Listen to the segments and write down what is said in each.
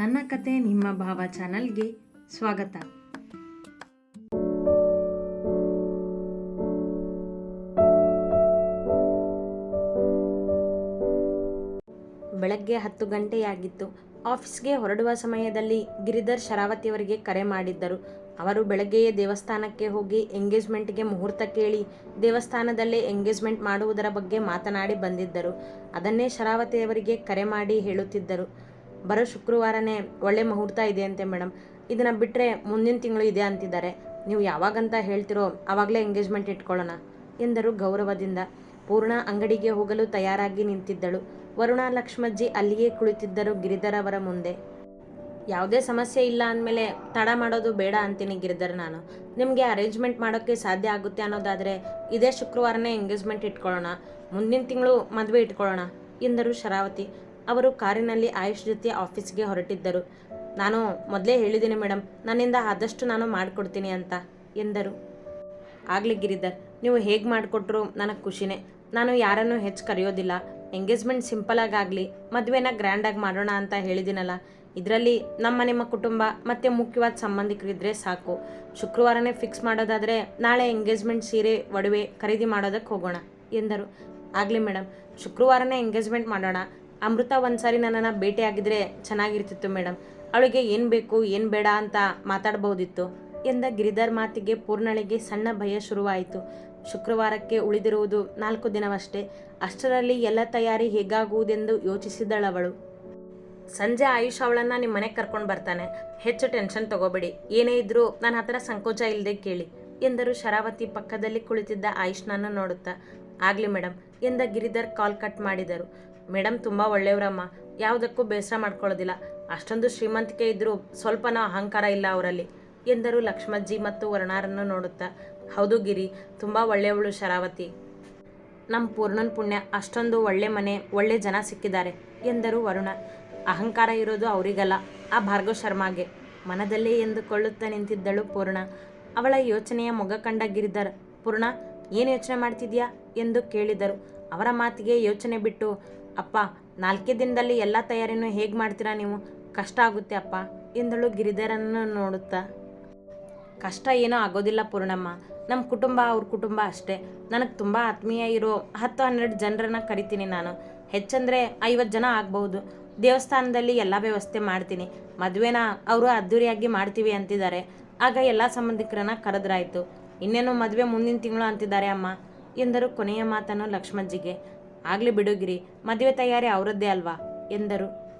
ನನ್ನ ಕತೆ ನಿಮ್ಮ ಭಾವ ಚಾನಲ್ಗೆ ಸ್ವಾಗತ. ಬೆಳಗ್ಗೆ ಹತ್ತು ಗಂಟೆಯಾಗಿತ್ತು. ಆಫೀಸ್ಗೆ ಹೊರಡುವ ಸಮಯದಲ್ಲಿ ಗಿರಿಧರ್ ಶರಾವತಿಯವರಿಗೆ ಕರೆ ಮಾಡಿದ್ದರು. ಅವರು ಬೆಳಗ್ಗೆಯೇ ದೇವಸ್ಥಾನಕ್ಕೆ ಹೋಗಿ ಎಂಗೇಜ್ಮೆಂಟ್ಗೆ ಮುಹೂರ್ತ ಕೇಳಿ ದೇವಸ್ಥಾನದಲ್ಲೇ ಎಂಗೇಜ್ಮೆಂಟ್ ಮಾಡುವುದರ ಬಗ್ಗೆ ಮಾತನಾಡಿ ಬಂದಿದ್ದರು. ಅದನ್ನೇ ಶರಾವತಿಯವರಿಗೆ ಕರೆ ಮಾಡಿ ಹೇಳುತ್ತಿದ್ದರು. ಬರೋ ಶುಕ್ರವಾರನೇ ಒಳ್ಳೆ ಮುಹೂರ್ತ ಇದೆ ಅಂತೆ ಮೇಡಮ್. ಇದನ್ನು ಬಿಟ್ಟರೆ ಮುಂದಿನ ತಿಂಗಳು ಇದೆ ಅಂತಿದ್ದಾರೆ. ನೀವು ಯಾವಾಗಂತ ಹೇಳ್ತಿರೋ ಆವಾಗಲೇ ಎಂಗೇಜ್ಮೆಂಟ್ ಇಟ್ಕೊಳ್ಳೋಣ ಎಂದರು ಗೌರವದಿಂದ. ಪೂರ್ಣ ಅಂಗಡಿಗೆ ಹೋಗಲು ತಯಾರಾಗಿ ನಿಂತಿದ್ದಳು. ವರುಣ, ಲಕ್ಷ್ಮಜ್ಜಿ ಅಲ್ಲಿಯೇ ಕುಳಿತಿದ್ದರು ಗಿರಿಧರ್ ಅವರ ಮುಂದೆ. ಯಾವುದೇ ಸಮಸ್ಯೆ ಇಲ್ಲ ಅಂದಮೇಲೆ ತಡ ಮಾಡೋದು ಬೇಡ ಅಂತೀನಿ ಗಿರಿಧರ್ ನಾನು. ನಿಮಗೆ ಅರೇಂಜ್ಮೆಂಟ್ ಮಾಡೋಕ್ಕೆ ಸಾಧ್ಯ ಆಗುತ್ತೆ ಅನ್ನೋದಾದರೆ ಇದೇ ಶುಕ್ರವಾರನೇ ಎಂಗೇಜ್ಮೆಂಟ್ ಇಟ್ಕೊಳ್ಳೋಣ. ಮುಂದಿನ ತಿಂಗಳು ಮದುವೆ ಇಟ್ಕೊಳ್ಳೋಣ ಎಂದರು ಶರಾವತಿ. ಅವರು ಕಾರಿನಲ್ಲಿ ಆಯುಷ್ ಜೊತೆ ಆಫೀಸ್ಗೆ ಹೊರಟಿದ್ದರು. ನಾನು ಮೊದಲೇ ಹೇಳಿದ್ದೀನಿ ಮೇಡಮ್ ನನ್ನಿಂದ ಆದಷ್ಟು ನಾನು ಮಾಡಿಕೊಡ್ತೀನಿ ಅಂತ, ಎಂದರು. ಆಗಲಿ ಗಿರಿಧರ್, ನೀವು ಹೇಗೆ ಮಾಡಿಕೊಟ್ರು ನನಗೆ ಖುಷಿನೇ. ನಾನು ಯಾರನ್ನು ಹೆಚ್ಚು ಕರೆಯೋದಿಲ್ಲ. ಎಂಗೇಜ್ಮೆಂಟ್ ಸಿಂಪಲಾಗಿ ಆಗಲಿ ಮದುವೆನ ಗ್ರ್ಯಾಂಡಾಗಿ ಮಾಡೋಣ ಅಂತ ಹೇಳಿದ್ದೀನಲ್ಲ. ಇದರಲ್ಲಿ ನಮ್ಮ ನಿಮ್ಮ ಕುಟುಂಬ ಮತ್ತು ಮುಖ್ಯವಾದ ಸಂಬಂಧಿಕರಿದ್ದರೆ ಸಾಕು. ಶುಕ್ರವಾರನೇ ಫಿಕ್ಸ್ ಮಾಡೋದಾದರೆ ನಾಳೆ ಎಂಗೇಜ್ಮೆಂಟ್ ಸೀರೆ, ಒಡವೆ ಖರೀದಿ ಮಾಡೋದಕ್ಕೆ ಹೋಗೋಣ, ಎಂದರು. ಆಗಲಿ ಮೇಡಮ್ ಶುಕ್ರವಾರನೇ ಎಂಗೇಜ್ಮೆಂಟ್ ಮಾಡೋಣ. ಅಮೃತ ಒಂದ್ಸಾರಿ ನನ್ನನ್ನು ಭೇಟಿಯಾಗಿದ್ದರೆ ಚೆನ್ನಾಗಿರ್ತಿತ್ತು ಮೇಡಮ್ ಅವಳಿಗೆ ಏನು ಬೇಕು, ಏನು ಬೇಡ ಅಂತ ಮಾತಾಡ್ಬೋದಿತ್ತು ಎಂದ ಗಿರಿಧರ್ ಮಾತಿಗೆ ಪೂರ್ಣಳಿಗೆ ಸಣ್ಣ ಭಯ ಶುರುವಾಯಿತು. ಶುಕ್ರವಾರಕ್ಕೆ ಉಳಿದಿರುವುದು ನಾಲ್ಕು ದಿನವಷ್ಟೇ. ಅಷ್ಟರಲ್ಲಿ ಎಲ್ಲ ತಯಾರಿ ಹೇಗಾಗುವುದೆಂದು ಯೋಚಿಸಿದಳವಳು. ಸಂಜೆ ಆಯುಷ್ ಅವಳನ್ನು ನಿಮ್ಮ ಮನೆಗೆ ಕರ್ಕೊಂಡು ಬರ್ತಾನೆ. ಹೆಚ್ಚು ಟೆನ್ಷನ್ ತಗೋಬೇಡಿ. ಏನೇ ಇದ್ರೂ ನನ್ನ ಹತ್ರ ಸಂಕೋಚ ಇಲ್ಲದೆ ಕೇಳಿ ಎಂದರು ಶರಾವತಿ ಪಕ್ಕದಲ್ಲಿ ಕುಳಿತಿದ್ದ ಆಯುಷ್ನನ್ನು ನೋಡುತ್ತಾ. ಆಗಲಿ ಮೇಡಮ್ ಎಂದ ಗಿರಿಧರ್ ಕಾಲ್ ಕಟ್ ಮಾಡಿದರು. ಮೇಡಮ್ ತುಂಬ ಒಳ್ಳೆಯವರಮ್ಮ, ಯಾವುದಕ್ಕೂ ಬೇಸರ ಮಾಡ್ಕೊಳ್ಳೋದಿಲ್ಲ. ಅಷ್ಟೊಂದು ಶ್ರೀಮಂತಿಕೆ ಇದ್ದರೂ ಸ್ವಲ್ಪನೂ ಅಹಂಕಾರ ಇಲ್ಲ ಅವರಲ್ಲಿ, ಎಂದರು ಲಕ್ಷ್ಮಜ್ಜಿ ಮತ್ತು ವರ್ಣಾರನ್ನು ನೋಡುತ್ತಾ. ಹೌದು ಗಿರಿ, ತುಂಬ ಒಳ್ಳೆಯವಳು ಶರಾವತಿ. ನಮ್ಮ ಪೂರ್ಣನ ಪುಣ್ಯ, ಅಷ್ಟೊಂದು ಒಳ್ಳೆ ಮನೆ, ಒಳ್ಳೆ ಜನ ಸಿಕ್ಕಿದ್ದಾರೆ, ಎಂದರು ವರುಣ. ಅಹಂಕಾರ ಇರೋದು ಅವರಿಗಲ್ಲ, ಆ ಭಾರ್ಗವ ಶರ್ಮಾಗೆ. ಮನದಲ್ಲೇ ಎಂದುಕೊಳ್ಳುತ್ತಾ ನಿಂತಿದ್ದಳು ಪೂರ್ಣ. ಅವಳ ಯೋಚನೆಯ ಮೊಗ ಕಂಡ ಗಿರಿಧರ್, ಪೂರ್ಣ, ಏನು ಯೋಚನೆ ಮಾಡ್ತಿದ್ಯಾ? ಎಂದು ಕೇಳಿದರು. ಅವರ ಮಾತಿಗೆ ಯೋಚನೆ ಬಿಟ್ಟು ಅಪ್ಪ, ನಾಲ್ಕೇ ದಿನದಲ್ಲಿ ಎಲ್ಲ ತಯಾರಿನೂ ಹೇಗೆ ಮಾಡ್ತೀರಾ ನೀವು? ಕಷ್ಟ ಆಗುತ್ತೆ ಅಪ್ಪ. ಎಂದಳು ಗಿರಿಧರನ್ನು ನೋಡುತ್ತಾ. ಕಷ್ಟ ಏನೂ ಆಗೋದಿಲ್ಲ ಪೂರ್ಣಮ್ಮ. ನಮ್ಮ ಕುಟುಂಬ ಅವ್ರ ಕುಟುಂಬ ಅಷ್ಟೇ. ನನಗೆ ತುಂಬ ಆತ್ಮೀಯ ಇರೋ ಹತ್ತು ಹನ್ನೆರಡು ಜನರನ್ನ ಕರಿತೀನಿ ನಾನು. ಹೆಚ್ಚಂದರೆ ಐವತ್ತು ಜನ ಆಗ್ಬಹುದು. ದೇವಸ್ಥಾನದಲ್ಲಿ ಎಲ್ಲ ವ್ಯವಸ್ಥೆ ಮಾಡ್ತೀನಿ. ಮದುವೆನ ಅವರು ಅದ್ದೂರಿಯಾಗಿ ಮಾಡ್ತೀವಿ ಅಂತಿದ್ದಾರೆ. ಆಗ ಎಲ್ಲ ಸಂಬಂಧಿಕರನ್ನ ಕರೆದ್ರಾಯಿತು. ಇನ್ನೇನು ಮದುವೆ ಮುಂದಿನ ತಿಂಗಳು ಅಂತಿದ್ದಾರೆ ಅಮ್ಮ ಎಂದರು ಕೊನೆಯ ಮಾತನ್ನು ಲಕ್ಷ್ಮಜ್ಜಿಗೆ. ಆಗಲಿ ಬಿಡುಗಿರಿ, ಮದುವೆ ತಯಾರಿ ಅವರದ್ದೇ ಅಲ್ವಾ? ಎಂದರು.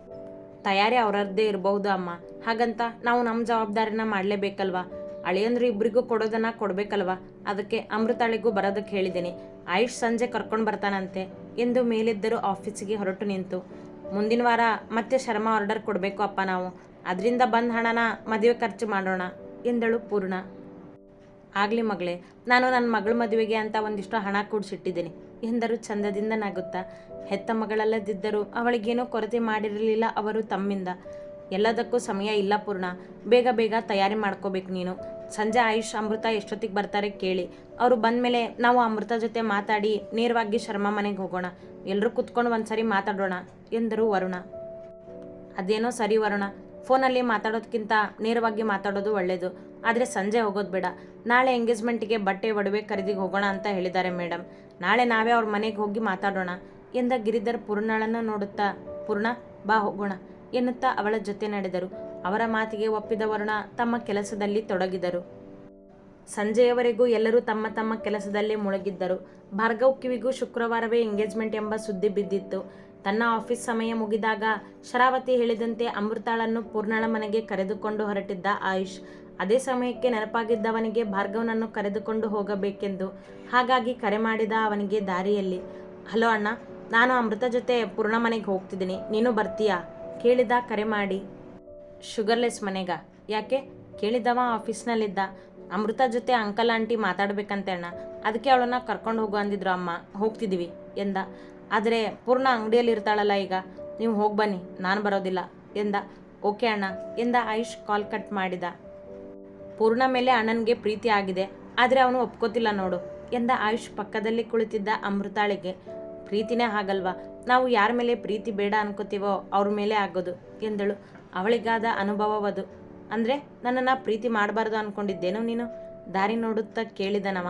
ತಯಾರಿ ಅವರದ್ದೇ ಇರಬಹುದು ಅಮ್ಮ. ಹಾಗಂತ ನಾವು ನಮ್ಮ ಜವಾಬ್ದಾರಿನ ಮಾಡಲೇಬೇಕಲ್ವಾ? ಅಳಿಯಂದ್ರು ಇಬ್ಬರಿಗೂ ಕೊಡೋದನ್ನ ಕೊಡಬೇಕಲ್ವಾ? ಅದಕ್ಕೆ ಅಮೃತಾಳಿಗೂ ಬರೋದಕ್ಕೆ ಹೇಳಿದ್ದೀನಿ. ಆಯುಷ್ ಸಂಜೆ ಕರ್ಕೊಂಡು ಬರ್ತಾನಂತೆ ಎಂದು ಮೇಲಿದ್ದರು ಆಫೀಸಿಗೆ ಹೊರಟು ನಿಂತು. ಮುಂದಿನ ವಾರ ಮತ್ತೆ ಶರ್ಮ ಆರ್ಡರ್ ಕೊಡಬೇಕು ಅಪ್ಪ ನಾವು. ಅದರಿಂದ ಬಂದ ಹಣನ ಮದುವೆ ಖರ್ಚು ಮಾಡೋಣ ಎಂದಳು ಪೂರ್ಣ. ಆಗಲಿ ಮಗಳೇ, ನಾನು ನನ್ನ ಮಗಳ ಮದುವೆಗೆ ಅಂತ ಒಂದಿಷ್ಟು ಹಣ ಕೂಡಿಸಿಟ್ಟಿದ್ದೀನಿ. ಎಂದರು ಚಂದದಿಂದ ನಗುತ್ತಾ, ಹೆತ್ತ ಮಗಳಲ್ಲದಿದ್ದರೂ ಅವಳಿಗೇನೋ ಕೊರತೆ ಮಾಡಿರಲಿಲ್ಲ ಅವರು ತಮ್ಮಿಂದ. ಎಲ್ಲದಕ್ಕೂ ಸಮಯ ಇಲ್ಲ ಪೂರ್ಣ, ಬೇಗ ಬೇಗ ತಯಾರಿ ಮಾಡ್ಕೋಬೇಕು ನೀನು. ಸಂಜೆ ಆಯುಷ್ ಅಮೃತ ಎಷ್ಟೊತ್ತಿಗೆ ಬರ್ತಾರೆ ಕೇಳಿ. ಅವರು ಬಂದಮೇಲೆ ನಾವು ಅಮೃತ ಜೊತೆ ಮಾತಾಡಿ ನೇರವಾಗಿ ಶರ್ಮಾ ಮನೆಗೆ ಹೋಗೋಣ. ಎಲ್ಲರೂ ಕುತ್ಕೊಂಡು ಒಂದ್ಸರಿ ಮಾತಾಡೋಣ, ಎಂದರು ವರುಣ. ಅದೇನೋ ಸರಿ ವರುಣ ಫೋನಲ್ಲಿ ಮಾತಾಡೋದಕ್ಕಿಂತ ನೇರವಾಗಿ ಮಾತಾಡೋದು ಒಳ್ಳೆಯದು ಆದರೆ ಸಂಜೆ ಹೋಗೋದು ಬೇಡ. ನಾಳೆ ಎಂಗೇಜ್ಮೆಂಟಿಗೆ ಬಟ್ಟೆ, ಒಡವೆ ಖರೀದಿಗೆ ಹೋಗೋಣ ಅಂತ ಹೇಳಿದ್ದಾರೆ ಮೇಡಮ್ ನಾಳೆ ನಾವೇ ಅವ್ರ ಮನೆಗೆ ಹೋಗಿ ಮಾತಾಡೋಣ. ಎಂದ ಗಿರಿಧರ್ ಪೂರ್ಣಳನ್ನ ನೋಡುತ್ತಾ, ಪೂರ್ಣ, ಬಾ ಹೋಗೋಣ, ಎನ್ನುತ್ತಾ ಅವಳ ಜೊತೆ ನಡೆದರು. ಅವರ ಮಾತಿಗೆ ಒಪ್ಪಿದ ವರುಣ ತಮ್ಮ ಕೆಲಸದಲ್ಲಿ ತೊಡಗಿದರು. ಸಂಜೆಯವರೆಗೂ ಎಲ್ಲರೂ ತಮ್ಮ ತಮ್ಮ ಕೆಲಸದಲ್ಲೇ ಮುಳುಗಿದ್ದರು. ಭಾರ್ಗವ್ ಕಿವಿಗೂ ಶುಕ್ರವಾರವೇ ಎಂಗೇಜ್ಮೆಂಟ್ ಎಂಬ ಸುದ್ದಿ ಬಿದ್ದಿತ್ತು. ತನ್ನ ಆಫೀಸ್ ಸಮಯ ಮುಗಿದಾಗ ಶರಾವತಿ ಹೇಳಿದಂತೆ ಅಮೃತಾಳನ್ನು ಪೂರ್ಣಳ ಮನೆಗೆ ಕರೆದುಕೊಂಡು ಹೊರಟಿದ್ದ ಆಯುಷ್. ಅದೇ ಸಮಯಕ್ಕೆ ನೆನಪಾಗಿದ್ದವನಿಗೆ ಭಾರ್ಗವನನ್ನು ಕರೆದುಕೊಂಡು ಹೋಗಬೇಕೆಂದು. ಹಾಗಾಗಿ ಕರೆ ಮಾಡಿದ ಅವನಿಗೆ ದಾರಿಯಲ್ಲಿ, ಹಲೋ ಅಣ್ಣ, ನಾನು ಅಮೃತ ಜೊತೆ ಪೂರ್ಣ ಮನೆಗೆ ಹೋಗ್ತಿದ್ದೀನಿ. ನೀನು ಬರ್ತೀಯಾ? ಕೇಳಿದ ಕರೆ ಮಾಡಿ. ಶುಗರ್ಲೆಸ್ ಮನೆಗ? ಯಾಕೆ? ಕೇಳಿದವ ಆಫೀಸ್ನಲ್ಲಿದ್ದ. ಅಮೃತ ಜೊತೆ ಅಂಕಲ್ ಆಂಟಿ ಮಾತಾಡ್ಬೇಕಂತೆ ಅಣ್ಣ. ಅದಕ್ಕೆ ಅವಳನ್ನ ಕರ್ಕೊಂಡು ಹೋಗು ಅಂದಿದ್ರು ಅಮ್ಮ. ಹೋಗ್ತಿದ್ದೀವಿ, ಎಂದ. ಆದರೆ ಪೂರ್ಣ ಅಂಗಡಿಯಲ್ಲಿ ಇರ್ತಾಳಲ್ಲ ಈಗ. ನೀವು ಹೋಗಿ ಬನ್ನಿ, ನಾನು ಬರೋದಿಲ್ಲ, ಎಂದ. ಓಕೆ ಅಣ್ಣ, ಎಂದ ಆಯುಷ್ ಕಾಲ್ ಕಟ್ ಮಾಡಿದ. ಪೂರ್ಣ ಮೇಲೆ ಅಣ್ಣನಿಗೆ ಪ್ರೀತಿ ಆಗಿದೆ, ಆದರೆ ಅವನು ಒಪ್ಕೋತಿಲ್ಲ ನೋಡು, ಎಂದ ಆಯುಷ್ ಪಕ್ಕದಲ್ಲಿ ಕುಳಿತಿದ್ದ ಅಮೃತಾಳಿಗೆ. ಪ್ರೀತಿನೇ ಆಗಲ್ವಾ ನಾವು ಯಾರ ಮೇಲೆ ಪ್ರೀತಿ ಬೇಡ ಅನ್ಕೋತೀವೋ ಅವ್ರ ಮೇಲೆ ಆಗೋದು, ಎಂದಳು. ಅವಳಿಗಾದ ಅನುಭವವದು. ಅಂದರೆ ನನ್ನನ್ನು ಪ್ರೀತಿ ಮಾಡಬಾರ್ದು ಅಂದ್ಕೊಂಡಿದ್ದೇನು ನೀನು? ದಾರಿ ನೋಡುತ್ತಾ ಕೇಳಿದನವ.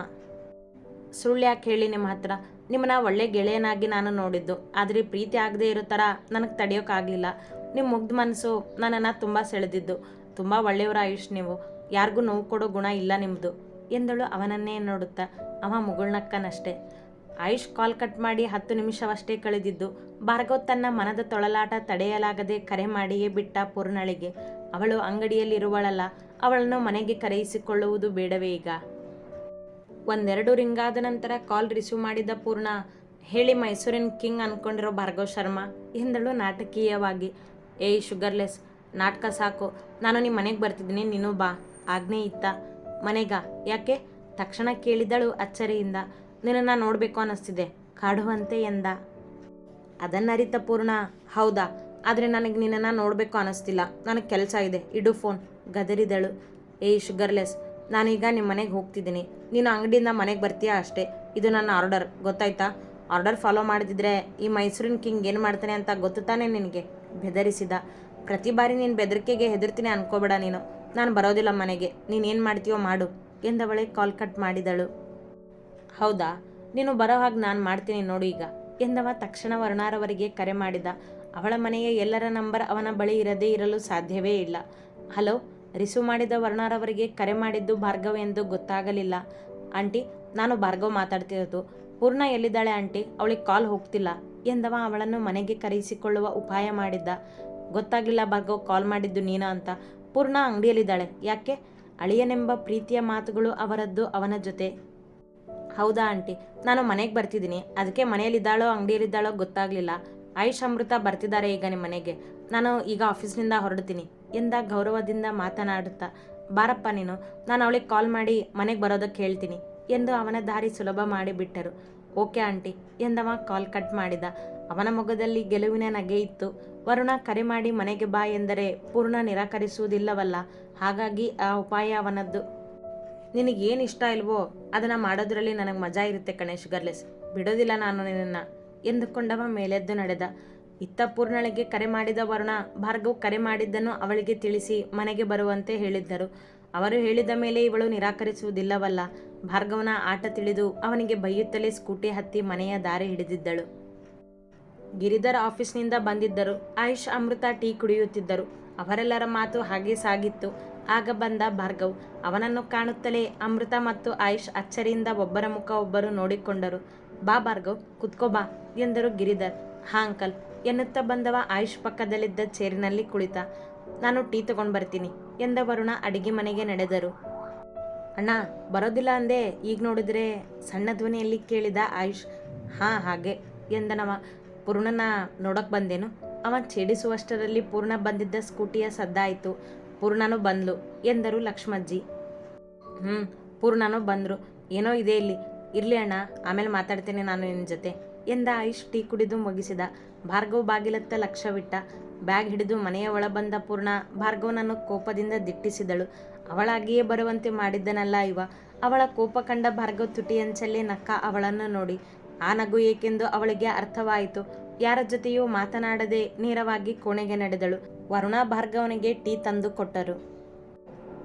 ಸುಳ್ಳು ಯಾಕೆ ಹೇಳಿ ನಿಮ್ಮ ಹತ್ರ? ನಿಮ್ಮನ್ನ ಒಳ್ಳೆ ಗೆಳೆಯನಾಗಿ ನಾನು ನೋಡಿದ್ದು. ಆದರೆ ಪ್ರೀತಿ ಆಗದೆ ಇರೋ ಥರ ನನಗೆ ತಡೆಯೋಕ್ಕಾಗಲಿಲ್ಲ ನಿಮ್ಮ ಮುಗ್ಧ ಮನಸ್ಸು ನನ್ನನ್ನು ತುಂಬ ಸೆಳೆದಿದ್ದು. ತುಂಬ ಒಳ್ಳೆಯವರ ಆಯುಷ್ ನೀವು. ಯಾರಿಗೂ ನೋವು ಕೊಡೋ ಗುಣ ಇಲ್ಲ ನಿಮ್ಮದು ಎಂದಳು ಅವನನ್ನೇ ನೋಡುತ್ತಾ. ಅವ ಮುಗುಳ್ನಕ್ಕನಷ್ಟೇ. ಆಯುಷ್ ಕಾಲ್ ಕಟ್ ಮಾಡಿ ಹತ್ತು ನಿಮಿಷವಷ್ಟೇ ಕಳೆದಿದ್ದು. ಭಾರ್ಗವ್ ತನ್ನ ಮನದ ತೊಳಲಾಟ ತಡೆಯಲಾಗದೆ ಕರೆ ಮಾಡಿಯೇ ಬಿಟ್ಟ ಪೂರ್ಣಳಿಗೆ. ಅವಳು ಅಂಗಡಿಯಲ್ಲಿರುವಳಲ್ಲ. ಅವಳನ್ನು ಮನೆಗೆ ಕರೆಯಿಸಿಕೊಳ್ಳುವುದು ಬೇಡವೇ ಈಗ? ಒಂದೆರಡು ರಿಂಗ್ ಆದ ನಂತರ ಕಾಲ್ ರಿಸೀವ್ ಮಾಡಿದ ಪೂರ್ಣ, ಹೇಳಿ ಮೈಸೂರಿನ ಕಿಂಗ್ ಅನ್ಕೊಂಡಿರೋ ಭಾರ್ಗವ್ ಶರ್ಮಾ, ಎಂದಳು ನಾಟಕೀಯವಾಗಿ. ಏಯ್ ಶುಗರ್ಲೆಸ್, ನಾಟಕ ಸಾಕು. ನಾನು ನಿಮ್ಮ ಮನೆಗೆ ಬರ್ತಿದ್ದೀನಿ, ನೀನು ಬಾ. ಆಜ್ಞೆ ಇತ್ತ. ಮನೆಗ. ಯಾಕೆ? ತಕ್ಷಣ ಕೇಳಿದಳು ಅಚ್ಚರಿಯಿಂದ. ನಿನ್ನನ್ನು ನೋಡಬೇಕು ಅನ್ನಿಸ್ತಿದೆ ಕಾಡುವಂತೆ ಎಂದ. ಅದನ್ನರಿತ ಪೂರ್ಣ, ಹೌದಾ? ಆದರೆ ನನಗೆ ನಿನ್ನನ್ನು ನೋಡಬೇಕು ಅನ್ನಿಸ್ತಿಲ್ಲ ನನಗೆ ಕೆಲಸ ಇದೆ. ಇಡು ಫೋನ್. ಗದರಿದಳು. ಏಯ್ ಶುಗರ್ಲೆಸ್ ನಾನೀಗ ನಿಮ್ಮ ಮನೆಗೆ ಹೋಗ್ತಿದ್ದೀನಿ. ನೀನು ಅಂಗಡಿಯಿಂದ ಮನೆಗೆ ಬರ್ತೀಯಾ ಅಷ್ಟೇ? ಇದು ನನ್ನ ಆರ್ಡರ್, ಗೊತ್ತಾಯ್ತಾ? ಆರ್ಡರ್ ಫಾಲೋ ಮಾಡಿದ್ರೆ ಈ ಮೈಸೂರಿನ ಕಿಂಗ್ ಏನು ಮಾಡ್ತಾನೆ ಅಂತ ಗೊತ್ತು ತಾನೇ ನಿನಗೆ? ಬೆದರಿಸಿದ. ಪ್ರತಿ ಬಾರಿ ನೀನು ಬೆದರಿಕೆಗೆ ಹೆದರ್ತೀನಿ ಅನ್ಕೋಬೇಡ ನೀನು. ನಾನು ಬರೋದಿಲ್ಲ ಮನೆಗೆ. ನೀನು ಏನು ಮಾಡ್ತೀಯೋ ಮಾಡು, ಎಂದವಳೆ ಕಾಲ್ ಕಟ್ ಮಾಡಿದಳು. ಹೌದಾ? ನೀನು ಬರೋ ಹಾಗೆ ನಾನು ಮಾಡ್ತೀನಿ ನೋಡು ಈಗ, ಎಂದವ ತಕ್ಷಣ ವರ್ಣಾರವರಿಗೆ ಕರೆ ಮಾಡಿದ. ಅವಳ ಮನೆಯ ಎಲ್ಲರ ನಂಬರ್ ಅವನ ಬಳಿ ಇರದೇ ಇರಲು ಸಾಧ್ಯವೇ ಇಲ್ಲ. ಹಲೋ? ರಿಸೀವ್ ಮಾಡಿದ ವರ್ಣಾರವರಿಗೆ ಕರೆ ಮಾಡಿದ್ದು ಭಾರ್ಗವ್ ಎಂದು ಗೊತ್ತಾಗಲಿಲ್ಲ. ಆಂಟಿ, ನಾನು ಭಾರ್ಗವ್ ಮಾತಾಡ್ತಿರೋದು. ಪೂರ್ಣ ಎಲ್ಲಿದ್ದಾಳೆ ಆಂಟಿ? ಅವಳಿಗೆ ಕಾಲ್ ಹೋಗ್ತಿಲ್ಲ. ಎಂದವ ಅವಳನ್ನು ಮನೆಗೆ ಕರೆಯಿಸಿಕೊಳ್ಳುವ ಉಪಾಯ ಮಾಡಿದ್ದ. ಗೊತ್ತಾಗಲಿಲ್ಲ ಭಾರ್ಗವ್ ಕಾಲ್ ಮಾಡಿದ್ದು ನೀನ ಅಂತ. ಪೂರ್ಣ ಅಂಗಡಿಯಲ್ಲಿದ್ದಾಳೆ. ಯಾಕೆ? ಅಳಿಯನೆಂಬ ಪ್ರೀತಿಯ ಮಾತುಗಳು ಅವರದ್ದು ಅವನ ಜೊತೆ. ಹೌದಾ ಆಂಟಿ, ನಾನು ಮನೆಗೆ ಬರ್ತಿದ್ದೀನಿ. ಅದಕ್ಕೆ ಮನೆಯಲ್ಲಿದ್ದಾಳೋ ಅಂಗಡಿಯಲ್ಲಿದ್ದಾಳೋ ಗೊತ್ತಾಗಲಿಲ್ಲ. ಆಯುಷ್ ಅಮೃತ ಬರ್ತಿದ್ದಾರೆ ಈಗ ನಿಮ್ಮ ಮನೆಗೆ. ನಾನು ಈಗ ಆಫೀಸ್ನಿಂದ ಹೊರಡ್ತೀನಿ. ಎಂದ ಗೌರವದಿಂದ ಮಾತನಾಡುತ್ತಾ, ಬಾರಪ್ಪ ನೀನು, ನಾನು ಅವಳಿಗೆ ಕಾಲ್ ಮಾಡಿ ಮನೆಗೆ ಬರೋದಕ್ಕೆ ಹೇಳ್ತೀನಿ ಎಂದು ಅವನ ದಾರಿ ಸುಲಭ ಮಾಡಿಬಿಟ್ಟರು ಓಕೆ ಆಂಟಿ ಎಂದವ ಕಾಲ್ ಕಟ್ ಮಾಡಿದ. ಅವನ ಮೊಗದಲ್ಲಿ ಗೆಲುವಿನ ನಗೆ ಇತ್ತು. ವರುಣ, ಕರೆ ಮಾಡಿ ಮನೆಗೆ ಬಾ ಎಂದರೆ ಪೂರ್ಣ ನಿರಾಕರಿಸುವುದಿಲ್ಲವಲ್ಲ. ಹಾಗಾಗಿ ಆ ಉಪಾಯ ಅವನದ್ದು. ನಿನಗೇನು ಇಷ್ಟ ಇಲ್ವೋ ಅದನ್ನು ಮಾಡೋದ್ರಲ್ಲಿ ನನಗೆ ಮಜಾ ಇರುತ್ತೆ ಕಣೇಶ್ ಗರ್ಲೆಸ್ ಬಿಡೋದಿಲ್ಲ ನಾನು ನಿನ್ನನ್ನು ಎಂದುಕೊಂಡವ ಮೇಲೆದ್ದು ನಡೆದ. ಇತ್ತ ಪೂರ್ಣಳಿಗೆ ಕರೆ ಮಾಡಿದ ವರುಣ, ಭಾರ್ಗವ್ ಕರೆ ಮಾಡಿದ್ದನ್ನು ಅವಳಿಗೆ ತಿಳಿಸಿ, ಮನೆಗೆ ಬರುವಂತೆ ಹೇಳಿದ್ದರು. ಅವರು ಹೇಳಿದ ಮೇಲೆ ಇವಳು ನಿರಾಕರಿಸುವುದಿಲ್ಲವಲ್ಲ. ಭಾರ್ಗವನ ಆಟ ತಿಳಿದು ಅವನಿಗೆ ಬೈಯುತ್ತಲೇ ಸ್ಕೂಟಿ ಹತ್ತಿ ಮನೆಯ ದಾರಿ ಹಿಡಿದಿದ್ದಳು. ಗಿರಿಧರ್ ಆಫೀಸ್ನಿಂದ ಬಂದಿದ್ದರು. ಆಯುಷ್, ಅಮೃತ ಟೀ ಕುಡಿಯುತ್ತಿದ್ದರು. ಅವರೆಲ್ಲರ ಮಾತು ಹಾಗೆ ಸಾಗಿತ್ತು. ಆಗ ಬಂದ ಭಾರ್ಗವ್, ಅವನನ್ನು ಕಾಣುತ್ತಲೇ ಅಮೃತ ಮತ್ತು ಆಯುಷ್ ಅಚ್ಚರಿಯಿಂದ ಒಬ್ಬರ ಮುಖ ಒಬ್ಬರು ನೋಡಿಕೊಂಡರು. ಬಾ ಭಾರ್ಗವ್, ಕುತ್ಕೋ ಬಾ ಎಂದರು ಗಿರಿಧರ್. ಹಾ, ಅಂಕಲ್. ಎನ್ನುತ್ತಾ ಬಂದವ ಆಯುಷ್ ಪಕ್ಕದಲ್ಲಿದ್ದ ಚೇರಿನಲ್ಲಿ ಕುಳಿತ. ನಾನು ಟೀ ತಗೊಂಡು ಬರ್ತೀನಿ, ಎಂದ ವರುಣ ಅಡಿಗೆ ಮನೆಗೆ ನಡೆದರು. ಅಣ್ಣ, ಬರೋದಿಲ್ಲ ಅಂದೆ, ಈಗ ನೋಡಿದ್ರೆ ಸಣ್ಣ ಧ್ವನಿಯಲ್ಲಿ ಕೇಳಿದ ಆಯುಷ್, ಹಾಂ, ಹಾಗೆ, ಎಂದನವ. ಪೂರ್ಣನ ನೋಡಕ್ಕೆ ಬಂದೇನು? ಅವ ಛೇಡಿಸುವಷ್ಟರಲ್ಲಿ ಪೂರ್ಣ ಬಂದಿದ್ದ ಸ್ಕೂಟಿಯ ಸದ್ದಾಯಿತು ಪೂರ್ಣನೂ ಬಂದ್ಲು, ಎಂದರು ಲಕ್ಷ್ಮಜ್ಜಿ. ಹ್ಞೂ ಪೂರ್ಣನು ಬಂದರು. ಏನೋ ಇದೆ ಇಲ್ಲಿ. ಇರಲಿ ಅಣ್ಣ, ಆಮೇಲೆ ಮಾತಾಡ್ತೇನೆ ನಾನು ನಿನ್ನ ಜೊತೆ, ಎಂದ ಆಯುಷ್ ಟೀ ಕುಡಿದು ಮುಗಿಸಿದ. ಭಾರ್ಗವ್ ಬಾಗಿಲತ್ತ ಲಕ್ಷ್ಯವಿಟ್ಟ ಬ್ಯಾಗ್ ಹಿಡಿದು ಮನೆಯ ಒಳ ಬಂದ ಪೂರ್ಣ ಭಾರ್ಗವನನ್ನು ಕೋಪದಿಂದ ದಿಟ್ಟಿಸಿದಳು. ಅವಳಾಗಿಯೇ ಬರುವಂತೆ ಮಾಡಿದ್ದನಲ್ಲ ಇವ. ಅವಳ ಕೋಪ ಕಂಡ ಭಾರ್ಗವ್ ತುಟಿಯಂಚಲ್ಲೇ ನಕ್ಕ ಅವಳನ್ನು ನೋಡಿ. ಆ ನಗು ಏಕೆಂದು ಅವಳಿಗೆ ಅರ್ಥವಾಯಿತು. ಯಾರ ಜೊತೆಯೂ ಮಾತನಾಡದೆ ನೇರವಾಗಿ ಕೋಣೆಗೆ ನಡೆದಳು. ವರುಣ ಭಾರ್ಗವನಿಗೆ ಟೀ ತಂದು ಕೊಟ್ಟರು.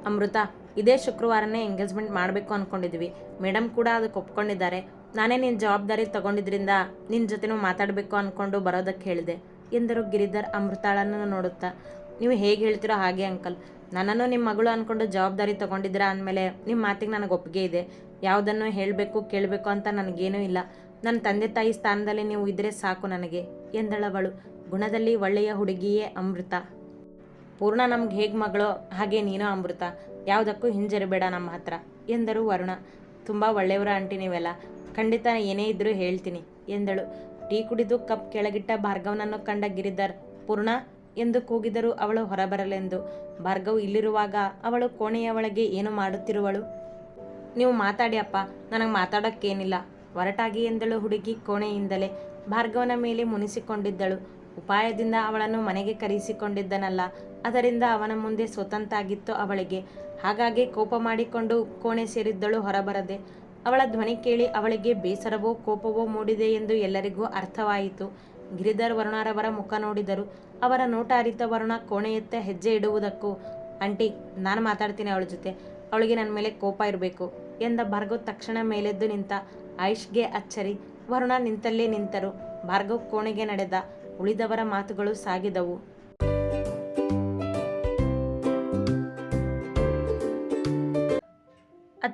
ಅಮೃತ, ಇದೇ ಶುಕ್ರವಾರನೇ ಎಂಗೇಜ್ಮೆಂಟ್ ಮಾಡಬೇಕು ಅಂದ್ಕೊಂಡಿದ್ವಿ ಮೇಡಮ್ ಕೂಡ ಅದಕ್ಕೆ ಒಪ್ಕೊಂಡಿದ್ದಾರೆ. ನಾನೇ ನಿನ್ನ ಜವಾಬ್ದಾರಿ ತಗೊಂಡಿದ್ರಿಂದ ನಿನ್ನ ಜೊತೆನೂ ಮಾತಾಡಬೇಕು ಅಂದ್ಕೊಂಡು ಬರೋದಕ್ಕೆ ಹೇಳಿದೆ. ಎಂದರು ಗಿರಿಧರ್ ಅಮೃತಾಳನ್ನು ನೋಡುತ್ತಾ. ನೀವು ಹೇಗೆ ಹೇಳ್ತೀರೋ ಹಾಗೆ ಅಂಕಲ್. ನನ್ನನ್ನು ನಿಮ್ಮ ಮಗಳು ಅಂದ್ಕೊಂಡು ಜವಾಬ್ದಾರಿ ತಗೊಂಡಿದ್ದೀರಾ ಅಂದಮೇಲೆ ನಿಮ್ಮ ಮಾತಿಗೆ ನನಗೆ ಒಪ್ಪಿಗೆ ಇದೆ. ಯಾವುದನ್ನು ಹೇಳಬೇಕು, ಕೇಳಬೇಕು ಅಂತ ನನಗೇನೂ ಇಲ್ಲ. ನನ್ನ ತಂದೆ ತಾಯಿ ಸ್ಥಾನದಲ್ಲಿ ನೀವು ಇದ್ದರೆ ಸಾಕು ನನಗೆ, ಎಂದಳವಳು. ಗುಣದಲ್ಲಿ ಒಳ್ಳೆಯ ಹುಡುಗಿಯೇ ಅಮೃತ. ಪೂರ್ಣ ನಮ್ಗೆ ಹೇಗೆ ಮಗಳೋ ಹಾಗೆ ನೀನು ಅಮೃತ. ಯಾವುದಕ್ಕೂ ಹಿಂಜರಿಬೇಡ ನಮ್ಮ ಹತ್ರ, ಎಂದರು ವರುಣ. ತುಂಬ ಒಳ್ಳೆಯವರ ಆಂಟಿ ನೀವೆಲ್ಲ. ಖಂಡಿತ ಏನೇ ಇದ್ರೂ ಹೇಳ್ತೀನಿ, ಎಂದಳು. ಟೀ ಕುಡಿದು ಕಪ್ ಕೆಳಗಿಟ್ಟ ಭಾರ್ಗವನನ್ನು ಕಂಡ ಗಿರಿಧರ್, ಪೂರ್ಣ ಎಂದು ಕೂಗಿದರು ಅವಳು ಹೊರಬರಲೆಂದು. ಭಾರ್ಗವ್ ಇಲ್ಲಿರುವಾಗ ಅವಳು ಕೋಣೆಯ ಒಳಗೆ ಏನು ಮಾಡುತ್ತಿರುವಳು? ನೀವು ಮಾತಾಡಿ ಅಪ್ಪ, ನನಗೆ ಮಾತಾಡೋಕ್ಕೇನಿಲ್ಲ, ಹೊರಟಾಗಿ ಎಂದಳು ಹುಡುಗಿ ಕೋಣೆಯಿಂದಲೇ. ಭಾರ್ಗವನ ಮೇಲೆ ಮುನಿಸಿಕೊಂಡಿದ್ದಳು. ಉಪಾಯದಿಂದ ಅವಳನ್ನು ಮನೆಗೆ ಕರೆಸಿಕೊಂಡಿದ್ದನಲ್ಲ ಅದರಿಂದ ಅವನ ಮುಂದೆ ಸ್ವತಂತ್ರ ಆಗಿತ್ತು ಅವಳಿಗೆ. ಹಾಗಾಗಿ ಕೋಪ ಮಾಡಿಕೊಂಡು ಕೋಣೆ ಸೇರಿದ್ದಳು ಹೊರಬರದೆ. ಅವಳ ಧ್ವನಿ ಕೇಳಿ ಅವಳಿಗೆ ಬೇಸರವೋ ಕೋಪವೋ ಮೂಡಿದೆ ಎಂದು ಎಲ್ಲರಿಗೂ ಅರ್ಥವಾಯಿತು. ಗಿರಿಧರ್ ವರುಣರವರ ಮುಖ ನೋಡಿದರು. ಅವರ ನೋಟ ಅರಿತ ವರುಣ ಕೋಣೆಯತ್ತ ಹೆಜ್ಜೆ ಇಡುವುದಕ್ಕೂ, ಆಂಟಿ, ನಾನು ಮಾತಾಡ್ತೀನಿ ಅವಳ ಜೊತೆ. ಅವಳಿಗೆ ನನ್ನ ಮೇಲೆ ಕೋಪ ಇರಬೇಕು ಎಂದ ಭಾರ್ಗವ್ ತಕ್ಷಣ ಮೇಲೆದ್ದು ನಿಂತ. ಆಯುಷ್ಗೆ ಅಚ್ಚರಿ. ವರುಣ ನಿಂತಲ್ಲೇ ನಿಂತರು. ಭಾರ್ಗವ್ ಕೋಣೆಗೆ ನಡೆದ ಉಳಿದವರ ಮಾತುಗಳು ಸಾಗಿದವು.